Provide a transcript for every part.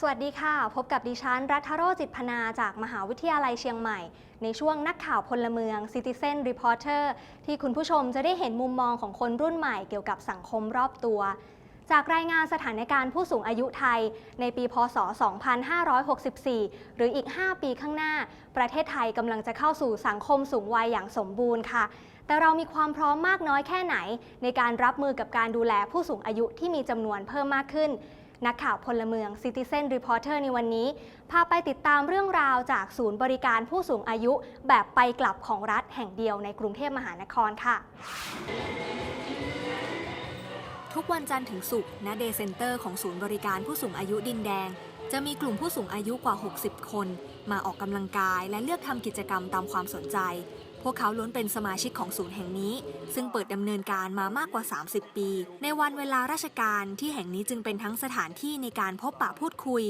สวัสดีค่ะ พบกับดิฉันรัฐโรรจิตพนาจากมหาวิทยาลัยเชียงใหม่ ในช่วงนักข่าวพลเมือง Citizen Reporter ที่คุณผู้ชมจะได้เห็นมุมมองของคนรุ่นใหม่เกี่ยวกับสังคมรอบตัว จากรายงานสถานการณ์ผู้สูงอายุไทย ในปีพศ 2564 หรืออีก 5 ปีข้างหน้า ประเทศไทยกำลังจะเข้าสู่สังคมสูงวัยอย่างสมบูรณ์ค่ะ แต่เรามีความพร้อมมากน้อยแค่ไหน ในการรับมือกับการดูแลผู้สูงอายุที่มีจำนวนเพิ่มมากขึ้น นักข่าวพลเมือง Citizen Reporter ในวันนี้ พาไปติดตามเรื่องราวจากศูนย์บริการผู้สูงอายุแบบไปกลับของรัฐแห่งเดียวในกรุงเทพมหานครค่ะ ทุกวันจันทร์ถึงศุกร์ณเดย์เซ็นเตอร์ของศูนย์บริการผู้สูงอายุดินแดง จะมีกลุ่มผู้สูงอายุกว่า 60 คน มาออกกำลังกายและเลือกทำกิจกรรมตามความสนใจ พวกเขาล้วนเป็นสมาชิกของศูนย์แห่งนี้ ซึ่งเปิดดำเนินการมามากกว่า 30 ปี ในวันเวลาราชการที่แห่งนี้จึงเป็นทั้งสถานที่ในการพบปะพูดคุย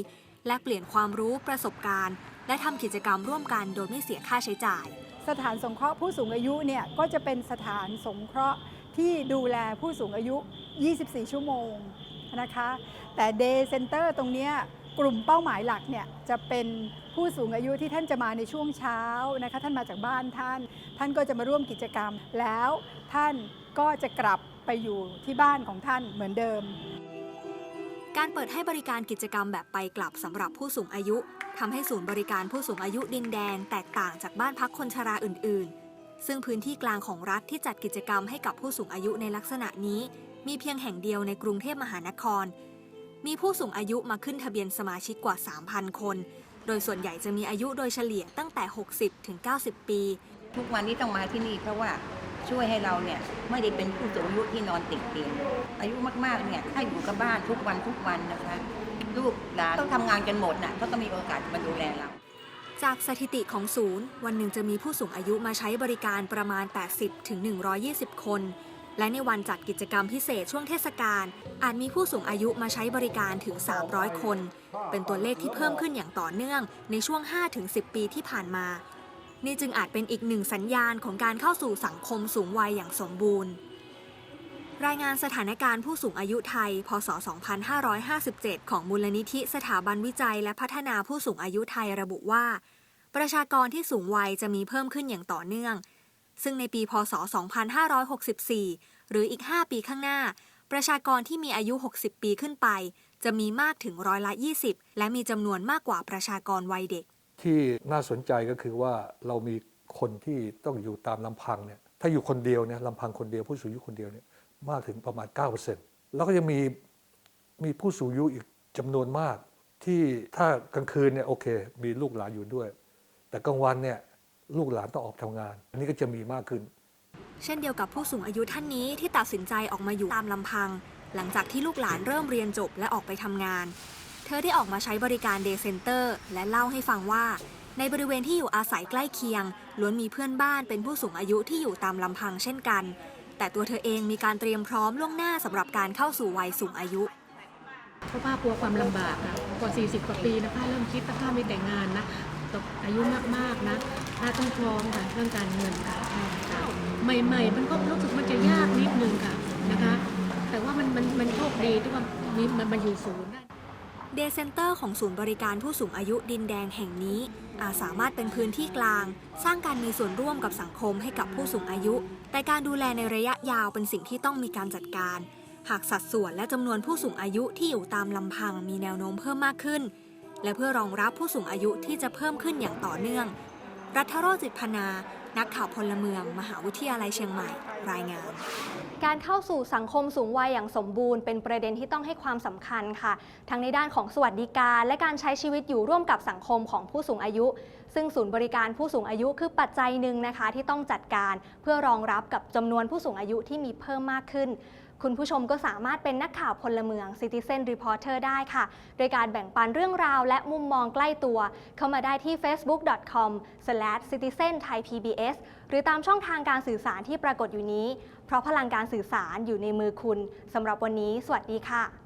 และเปลี่ยนความรู้ประสบการณ์ และทำกิจกรรมร่วมกันโดยไม่เสียค่าใช้จ่าย สถานสงเคราะห์ผู้สูงอายุเนี่ยก็จะเป็นสถานสงเคราะห์ที่ดูแลผู้สูงอายุ 24 ชั่วโมงนะคะ แต่ Day Center ตรงเนี้ย กลุ่มเป้าหมายหลักเนี่ยจะเป็นผู้สูงอายุที่ท่านจะมาในช่วงเช้านะคะท่านมาจากบ้านท่าน ท่านก็จะมาร่วมกิจกรรม แล้วท่านก็จะกลับไปอยู่ที่บ้านของท่านเหมือนเดิม การเปิดให้บริการกิจกรรมแบบไปกลับสำหรับผู้สูงอายุทำให้ศูนย์บริการผู้สูงอายุดินแดง แตกต่างจากบ้านพักคนชราอื่น ๆ ซึ่งพื้นที่กลางของรัฐที่จัดกิจกรรมให้กับผู้สูงอายุในลักษณะนี้ มีเพียงแห่งเดียวในกรุงเทพมหานคร มีผู้สูงอายุมาขึ้นทะเบียนสมาชิกกว่า 3,000 คน โดยส่วนใหญ่จะมีอายุโดยเฉลี่ยตั้งแต่ 60 ถึง 90 ปี ทุกวันนี้ต้องมาที่นี่เพราะว่าช่วยให้เราเนี่ยไม่ได้เป็นผู้สูงอายุที่นอนติดเตียงอายุมากๆเนี่ยถ้าอยู่กับบ้านทุกวันทุกวันนะคะลูกหลานต้องทำงานกันหมดน่ะเขาก็มีโอกาสมาดูแลเรา จากสถิติของศูนย์ วันหนึ่งจะมีผู้สูงอายุมาใช้บริการประมาณ 80ถึง120 คน และในวันจัดกิจกรรมพิเศษช่วงเทศกาลอาจมีผู้สูงอายุมาใช้บริการถึง 300 คน เป็นตัวเลขที่เพิ่มขึ้นอย่างต่อเนื่องในช่วง 5-10 ปีที่ผ่านมา นี่จึงอาจเป็นอีกหนึ่งสัญญาณของการเข้าสู่สังคมสูงวัยอย่างสมบูรณ์ รายงานสถานการณ์ผู้สูงอายุไทย พศ 2557 ของมูลนิธิสถาบันวิจัยและพัฒนาผู้สูงอายุไทยระบุว่า ประชากรที่สูงวัยจะมีเพิ่มขึ้นอย่างต่อเนื่อง ซึ่งในปีพศ 2564 หรืออีก 5 ปีข้างหน้า ประชากรที่มีอายุ 60 ปีขึ้นไป จะมีมากถึงร้อยละ 20 และมีจำนวนมากกว่าประชากรวัยเด็ก ที่น่าสนใจก็คือว่าเรามีคนที่ต้องอยู่ตามลำพังเนี่ยถ้าอยู่คนเดียวเนี่ยลำพังคนเดียวผู้สูงอายุคนเดียวเนี่ยมากถึงประมาณ 9%แล้วก็ยังมีมีผู้สูงอายุอีกจำนวนมากที่ถ้ากลางคืนเนี่ยโอเค มีลูกหลานอยู่ด้วย แต่กลางวันเนี่ย ลูกหลานต้องออกทำงาน อันนี้ก็จะมีมากขึ้น เช่นเดียวกับผู้สูงอายุท่านนี้ที่ตัดสินใจออกมาอยู่ตามลำพัง หลังจากที่ลูกหลานเริ่มเรียนจบและออกไปทำงาน เธอได้ออกมาใช้บริการเดย์เซ็นเตอร์และเล่าให้ฟังว่า ในบริเวณที่อยู่อาศัยใกล้เคียงล้วนมีเพื่อนบ้านเป็นผู้สูงอายุที่อยู่ตามลำพังเช่นกัน แต่ตัวเธอเองมีการเตรียมพร้อมล่วงหน้าสำหรับการเข้าสู่วัยสูงอายุเพราะป้ากลัวความลำบากอะกว่า40 กว่าปีนะป้าเริ่มคิดถ้าป้าไม่แต่งงานนะ ตกอายุมากๆนะป้าต้องพร้อมค่ะเรื่องการเงินค่ะใหม่ๆ มันก็รู้สึกมันจะยากนิดนึงค่ะนะคะ แต่ว่ามันมันมันโชคดีที่ว่ามีมันมาอยู่ศูนย์ได้เดย์เซ็นเตอร์ของศูนย์บริการผู้สูงอายุดินแดงแห่งนี้ อาจสามารถเป็นพื้นที่กลาง สร้างการมีส่วนร่วมกับสังคมให้กับผู้สูงอายุ แต่การดูแลในระยะยาวเป็นสิ่งที่ต้องมีการจัดการ หากสัดส่วนและจำนวนผู้สูงอายุที่อยู่ตามลำพังมีแนวโน้มเพิ่มมากขึ้น และเพื่อรองรับผู้สูงอายุที่จะเพิ่มขึ้นอย่างต่อเนื่อง รัฐโรจิตพนา นักข่าวพลเมือง มหาวิทยาลัยเชียงใหม่ รายงานการเข้าสู่สังคมสูงวัยอย่างสมบูรณ์เป็นประเด็นที่ต้องให้ความสำคัญค่ะ ทั้งในด้านของสวัสดิการ และการใช้ชีวิตอยู่ร่วมกับสังคมของผู้สูงอายุ ซึ่งศูนย์บริการผู้สูงอายุคือปัจจัยหนึ่งนะคะ ที่ต้องจัดการเพื่อรองรับกับจำนวนผู้สูงอายุที่มีเพิ่มมากขึ้น คุณผู้ชมก็สามารถเป็นนักข่าวพลเมือง Citizen Reporter ได้ค่ะ โดยการแบ่งปันเรื่องราวและมุมมองใกล้ตัว เข้ามาได้ที่ facebook.com/citizenthai.pbs หรือตามช่องทางการสื่อสารที่ปรากฏอยู่นี้ เพราะพลังการสื่อสารอยู่ในมือคุณสำหรับวันนี้ สวัสดีค่ะ